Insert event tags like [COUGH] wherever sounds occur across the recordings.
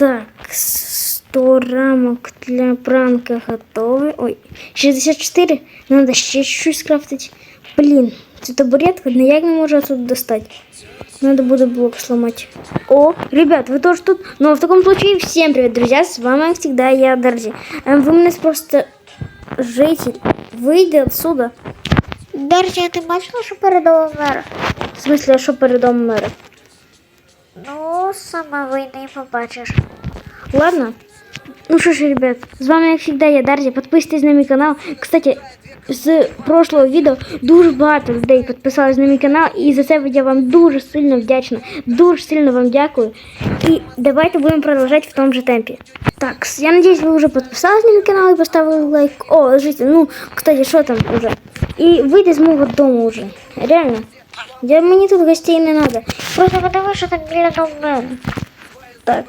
Так, 100 рамок для пранка готовы. Ой, 64. Надо ще чуть-чуть скрафтить. Блин, це табуретка, но я не можу отсюда достать. Надо будет блок сломать. О, ребят, вы тоже тут? Ну, в таком случае всем привет, друзья. С вами, как всегда, я, Дарзи. Эм, Вы у нас просто житель. Выйди отсюда. Дар'я, ти бачила, що мера? В смысле, а что передом мэра? Ну, сама вийди і побачиш. Ладно? Ну что ж, ребят, с вами, как всегда, я Дарзі. Подписывайтесь на мой канал. Кстати, з прошлого відео дуже багато людей підписались на мій канал, і за це я вам дуже сильно вдячна. Дуже сильно вам дякую. І давайте будемо продовжувати в тому же темпі. Так, я надеюсь, ви вже підписались на мій канал і поставили лайк. О, житель, ну, кстати, що там уже? І вийти з мого дому вже. Реально. Я, мені тут гостей не треба. Просто подиви, що там біля дому мера. Так.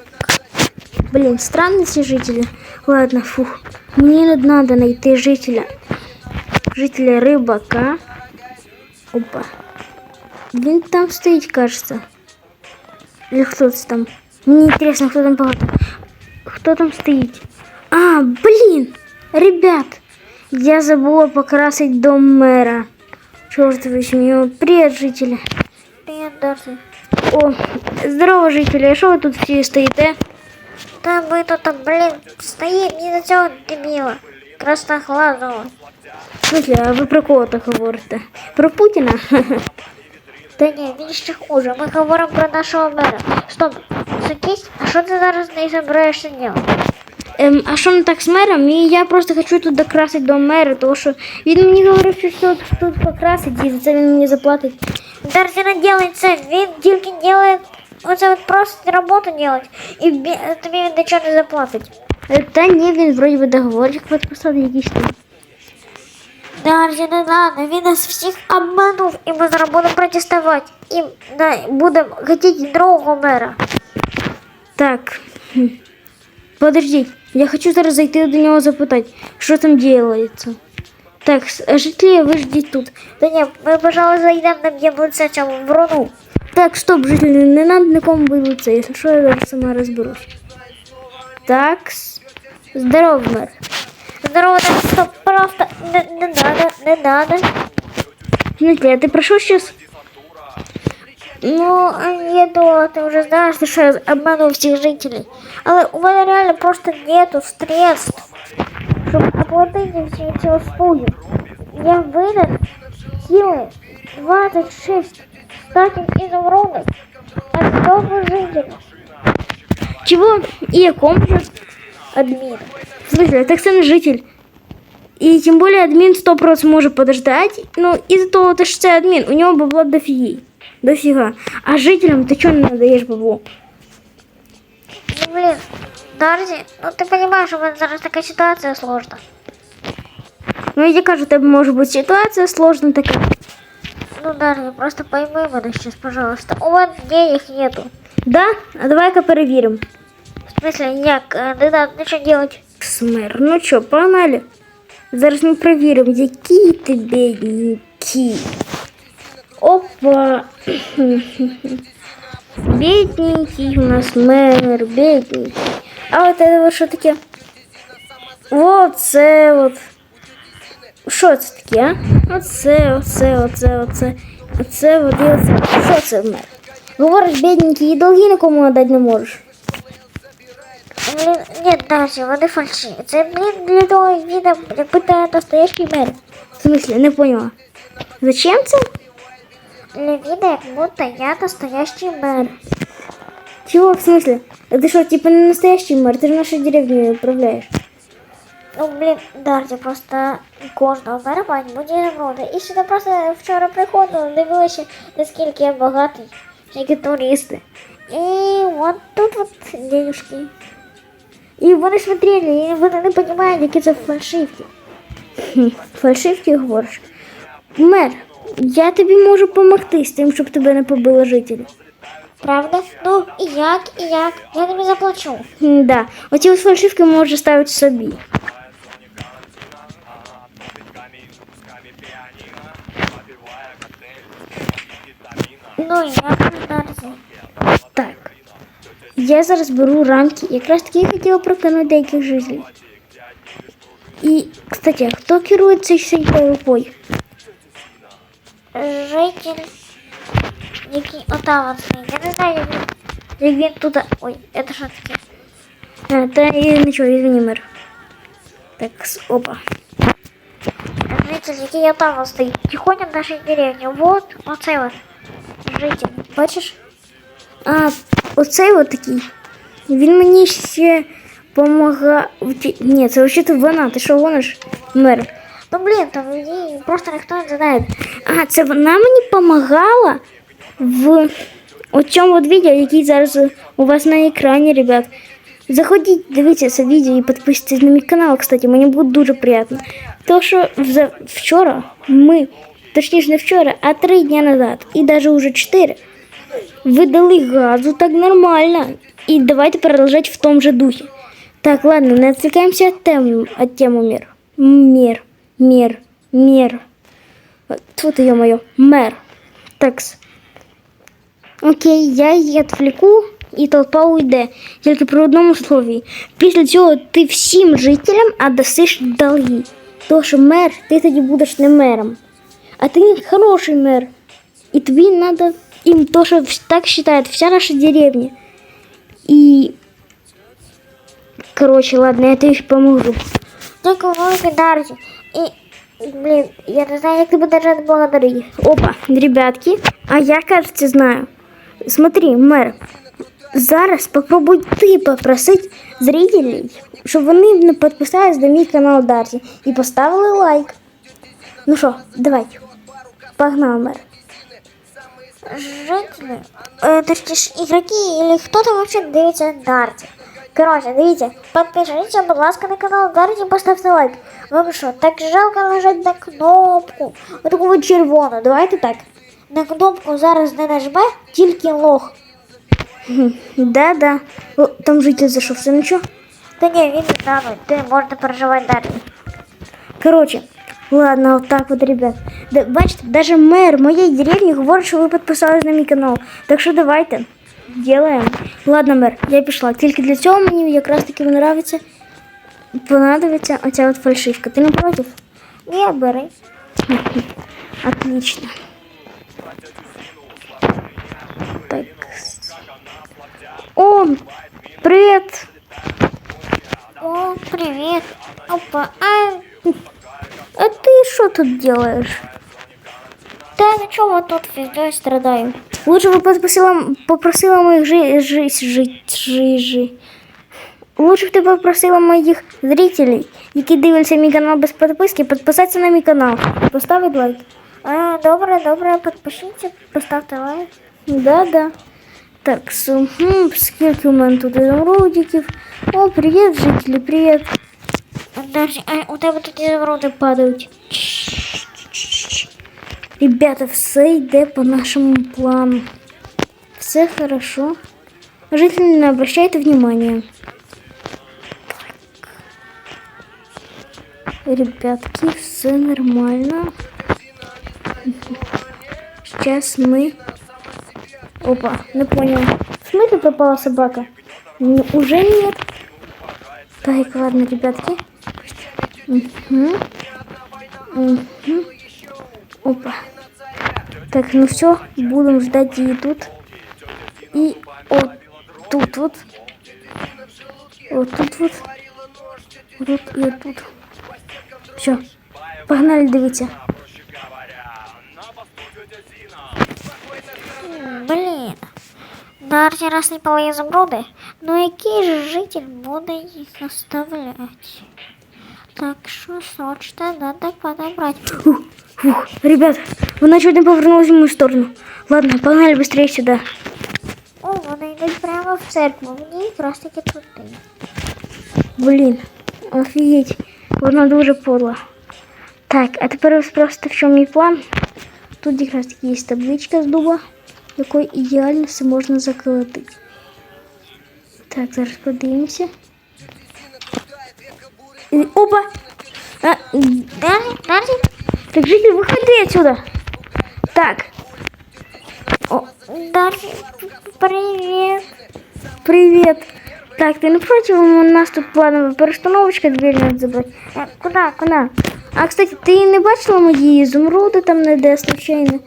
Блин, странные все жители. Ладно, фух. Мне надо найти жителя. Жителя рыбака. Опа. Він там стоит, кажется. Или кто-то там. Мне интересно, кто там багато. Кто там стоит? А, блин! Ребят! Я забыла покрасить дом мэра. Черт возьми. Привет, жители. Привіт, Дар'я. О, здорово, жители. А что вы тут все стоите? Та ми тут, там, блін, стоїть ні до цього дебіла. Красноглазого. В смысле, а ви про кого так говорите? Про Путіна? [LAUGHS] Та ні, він ще хуже. Ми говоримо про нашого мера. Стоп, садись, а що ти зараз не збираєшся робити? Ем, а що не так з мером? І я просто хочу тут докрасити до мера, тому що він мені говорив, що все тут покрасить, і за це він мені заплатить. Дар'я не делает це, він тільки делает, оце от просто роботу делать, і бі- тобі він нічого не заплатить. Е, Та ні, він вроді би договорчик підписав якийсь там. Дар'я, не надо, він нас всіх обманув, і ми зараз будемо протестувати. І да, будемо хотіти другого мера. Так. хм. Подождіть, я хочу зараз зайти до нього запитати, що там ділається. Так, с- е, жителі, ви ждіть тут. Та ні, ми, пожалуй, зайдемо наб'ємо лице цьому вруну. Так, стоп, жителі, не надо нікому бити, якщо що, я зараз сама розберусь. Так, с- здоров, мер. Здорово, так, стоп, просто не, не надо, не надо. В смысле, а ты прошел сейчас? Ну, я думала, ти вже знаєш, що я обманув всіх жителей. Але у мене реально просто нету средств, щоб оплатити всі ці услуги. Я винен силы 26 статин изумрудов от новых жителей. Чего? И о ком же? Админ. В смысле, так сам житель. И тем более админ 100% может подождать. Ну, из-за того, то, что это админ, у него бабла дофиги. Дофига. А жителям ты что не надаешь бабло? Ну, блин, Дарзи, ну ты понимаешь, у меня зараз такая ситуация сложная. Ну, я кажу, тебе может быть ситуация сложная такая. Ну, Дарья, просто пойми меня сейчас, пожалуйста. У меня денег нету. Да? А давай-ка проверим. В смысле, як, э, не надо ничего делать. Смер, ну что, погнали. Зараз ми перевіримо, які ти бідненький. Опа. Бідненький у нас мер, бідненький. А от це от що таке? Оце от. Що це таке, а? Оце, оце, оце, оце. Оце, от і оце. Що це мер? Говориш, бідненький, і долги нікому надати не можеш. Блин, нет, Дарья, вони фальши. Це, блин, для того віда, якби ти настоящий мер. В смысле, не поняла. Зачем це? Для вида, як будто я настоящий мэр. Чего, в смысле? А ты что, типа не настоящий мэр? Ты же нашу деревню управляешь. Ну, блін, Дар'я, просто кожного мера мають бути нагороди. І сюди просто вчора приходила, дивилася, наскільки я багатий, які туристи. І от тут от денежки. І вони смотрели, і вони не розуміють, які це фальшивки. Хм, Фальшивки говориш? Мер, я тобі можу допомогти з тим, щоб тебе не побили жителі. Правда? Ну, і як, і як? Я тобі заплачу. М, Да, оці ось фальшивки можеш ставити собі. Ну, і як, Дар'я? Так. Я зараз беру рамки. Якраз таки я хотіла прокинути деяких жителів. І, кстати, а хто керує цей всей толпой? Житель, який отам от стоїть. Я не знаю, як він, як він туди. Ой, це що таке? А, та і нічого, извини, мир. Так, с- опа. Житель, який отам от стоїть. Тихоня в нашій деревні. Вот, оцей от. Житель. Бачиш? А, оцей от такий. Він мені ще помагав. Ні, це взагалі вона, ти що гониш? Мер. Ну блін, там її просто ніхто не знає. А, це вона мені допомагала в цьому от відео, який зараз у вас на екрані, ребят. Заходіть, дивіться це відео і підписуйтесь на мій канал, кстати, мені буде дуже приємно. То, що вза- вчора ми, точніше не вчора, а три дні назад, і навіть уже чотири, видали газу так нормально. І давайте продовжать в том же духе. Так, ладно, не отвлекаемся от темы, от темы мир. Мир, мир, мир. Тут, ё-моё, мэр. Такс. Окей, я її відвлеку і толпа уйде. Тільки при одному слові. Після цього ти всім жителям отдасиш долги. То, що мер, ти тоді будеш не мером. А ти хороший мер. І тобі треба їм то, що вс- так вважає вся наша деревня. І. Короче, ладно, я тобі поможу. Дякую велике Дарсі. І, блін, я не знаю, як тебе даже благодарити. Опа, ребятки, а я, кажется, знаю. Смотри, мэр, зараз попробуй ти попросити зрителей, щоб вони не підписались на мій канал Дарсі і поставили лайк. Ну що, давай. Погнал, мэр. Жителі, е, точніше, ігроки, или хто там вообще дивиться Дарті. Короче, дивіться, підпишіться, будь ласка, на канал Дарті, поставте лайк. Вам що, так жалко нажати на кнопку. Отаку от червону, давайте так. На кнопку зараз не нажме, тільки лох. [LAUGHS] Да-да. О, там житель зайшов, все нічого. Та ні, він не нами, ти можна переживати далі. Короче, ладно, вот так вот, ребят. Да, бачите, даже мэр моей деревни говорит, что вы подписались на мій канал. Так що давайте, делаем. Ладно, мэр, я пішла. Тільки для цього мені якраз таки нравиться, понадобиться оця от фальшивка. Ти не проти? Ні, бери. [LAUGHS] Отлично. Так. О, привет. О, привіт. Опа, а А ты что тут делаешь? та нічого тут фігньою страдаю. Лучше бы попросила, попросила моих жи, жи, жи, жи, жи. Лучше б ти попросила моїх зрителей, які дивляться мій канал без підписки, підписатися на мій канал. Поставити лайк. А, добре, добре, підпишіться, поставте лайк. Да, да. Так, су, хм, скільки у мене тут ізумрудиків. О, привіт, жителі, привіт. Даже, а у тебе тут ізумруди Падають. Ребята, все йде по нашому плану. Все хорошо. Жители, не обращайте внимания. Так. Ребятки, все нормально. Сейчас мы... Опа, не понял. В смысле пропала собака? Ну, уже нет. Так, ладно, ребятки. Угу. Угу. Опа. Так, ну все, будем ждать ее тут. И вот тут вот. Вот тут вот. Вот тут и вот тут. Все. Погнали, дивіться. Блін. Дарті раз не пали ізумруди, ну який же житель буде їх оставляти? Так що срочно надо подобрать. Ух, ух, ребят, вона чуть не повернулась в мою сторону. Ладно, погнали быстрее сюда. О, вони йдуть прямо в церкву, мені якраз таки туди. Блін, офігеть, вона дуже подла. Так, а тепер ось просто в чому мій план. Тут якраз таки є табличка з дуба, якою ідеально все можна заколотити. Так, зараз подивимося. І- Опа! А, Дарті, Дарті, так, житель, виходи отсюда! Так. О, Дарті, привіт. Привет. Так, ты не против? У нас тут планова перестановочка, дверь надо забрать. Е, Куди, куди? А, кстати, ти не бачила мої ізумруди там не де случайно?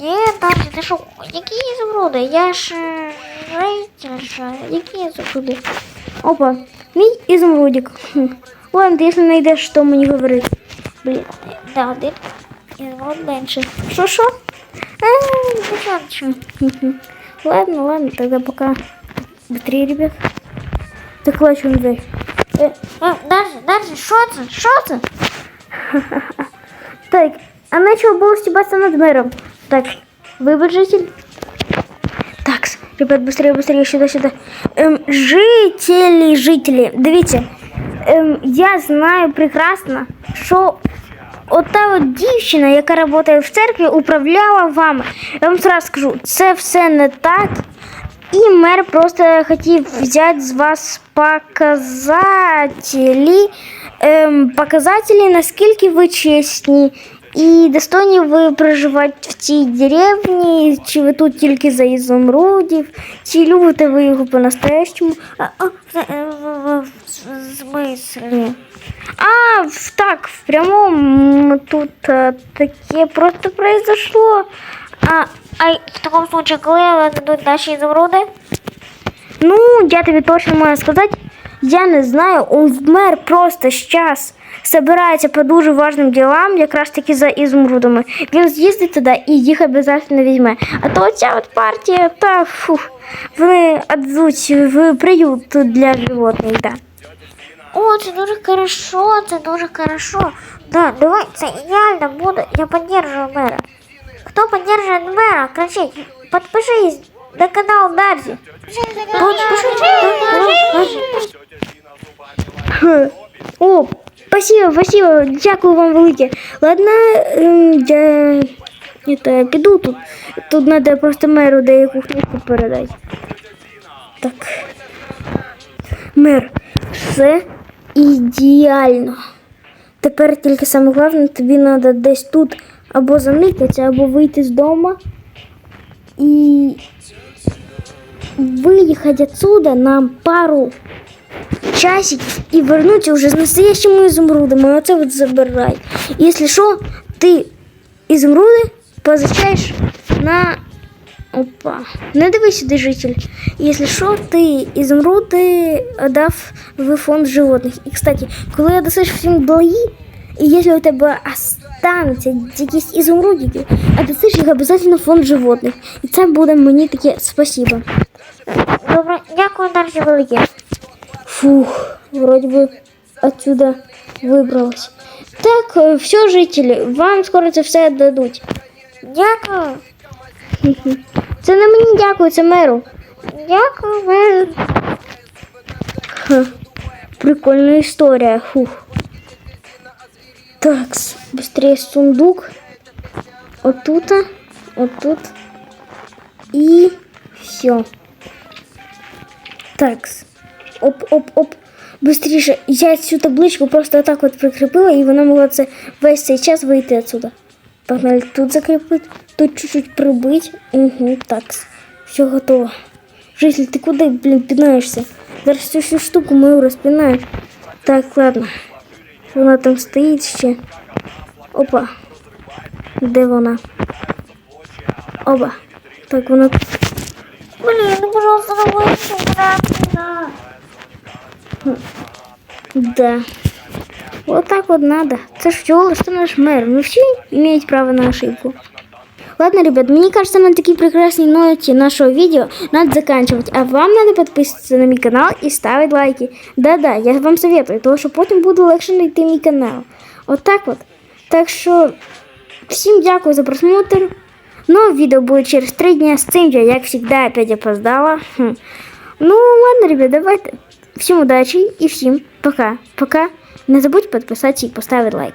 Ні, Дар'я, ти що, які ізумруди? Я ж е, жительша. Які ізумруди? Опа, мій ізумрудик. Хм. Ладно, ти якщо знайдеш, що мені говорити. Блін. Да, один ізумруд менше. Що, що? Е, десяточка. Мгм. Ладно, [LAUGHS] ладно, тогда пока. Быстрее, ребят. Так, лачу дверь. Э, Е, Дар'я, Дар'я, що це? Що це? [LAUGHS] так, а начал было стебаться над мэром. Так, выбор житель. Так, ребят, быстрее, быстрее, сюда, сюда. Эм, жителі, жителі, дивіться, Ем, я знаю прекрасно, що ота от дівчина, яка працює в церкві, управляла вами. Я вам сразу скажу, це все не так. І мер просто хотів взяти з вас показателі, ем, показателі, наскільки ви чесні і достойні ви проживати в цій деревні, чи ви тут тільки за ізумрудів, чи любите ви його по-настоящему. А, а, в, е, в, в, в смислі? А, в- так, в прямому тут е, таке просто произошло. А, а в такому случае, коли дадуть наші ізумруди? Ну, я тобі точно можу сказати, я не знаю, он мер просто зараз собирається по дуже важним ділам, якраз таки за ізумрудами. Він з'їздить туди і їх обов'язково візьме. А то ця от партія, та фух, вони відзуть в приют для животних, да. О, це дуже хорошо, це дуже хорошо. Да, давай, це ідеально буде. Я поддерживаю мэра. Хто поддерживает мэра, кричить, подпишись на канал Дар'ї. Подпишись на канал Дар'ї. Хе. О, спасибо, спасибо, дякую вам велике. Ладно, ем, я это, піду тут. Тут треба просто меру деяку книжку передати. Так. Мер, все ідеально. Тепер тільки саме головне, тобі треба десь тут або заникатися, або вийти з дому і виїхати отсюда на пару часиків і вернуться уже з настоящими ізумрудами. Оце от забирай. Якщо що, ти ізумруди позичаєш на. Опа. Не дивись сюди, житель. Якщо що, ти ізумруди дав в фонд животних. І, кстати, коли я досиш всім благі, і якщо у тебе остануться якісь ізумрудики, а досиш їх обов'язково в фонд животних. І це буде мені таке спасибо. Добре, дякую, Дар'я велике. Фух, вроде бы отсюда выбралась. Так, е, все, жителі, вам скоро це все дадуть. Дякую. Це не мені дякую, це меру. Дякую, мер. Ха, прикольна історія. Фух. Так, быстрее сундук. Отут, отут. І все. Так. Оп, оп, оп. Быстріше. Я цю табличку просто отак от прикріпила, і вона могла це весь цей час вийти отсюда. Погнали тут закріпити, тут чуть-чуть прибить. Угу, так. Все готово. Житель, ти куди, блін, пінаєшся? Зараз цю всю штуку мою розпінаєш. Так, ладно. Вона там стоїть ще. Опа. Де вона? Опа. Так, вона. Блин, ну, пожалуйста, давай сюда. Да. Вот так вот надо. Це ж всего что наш мэр. Мы все имеют право на ошибку. Ладно, ребят, мне кажется, на такой прекрасной ноте нашего видео надо заканчивать. А вам надо подписываться на мой канал и ставить лайки. Да-да, я вам советую, тому що потім буде легше знайти мій канал. От так от. Так що всім дякую за просмотр. Новое видео будет через три дня. С цим я, як всегда, опять опоздала. Хм. Ну, ладно, ребят, давайте. Всем удачи и всем пока. Пока. Не забудь подписаться и поставить лайк.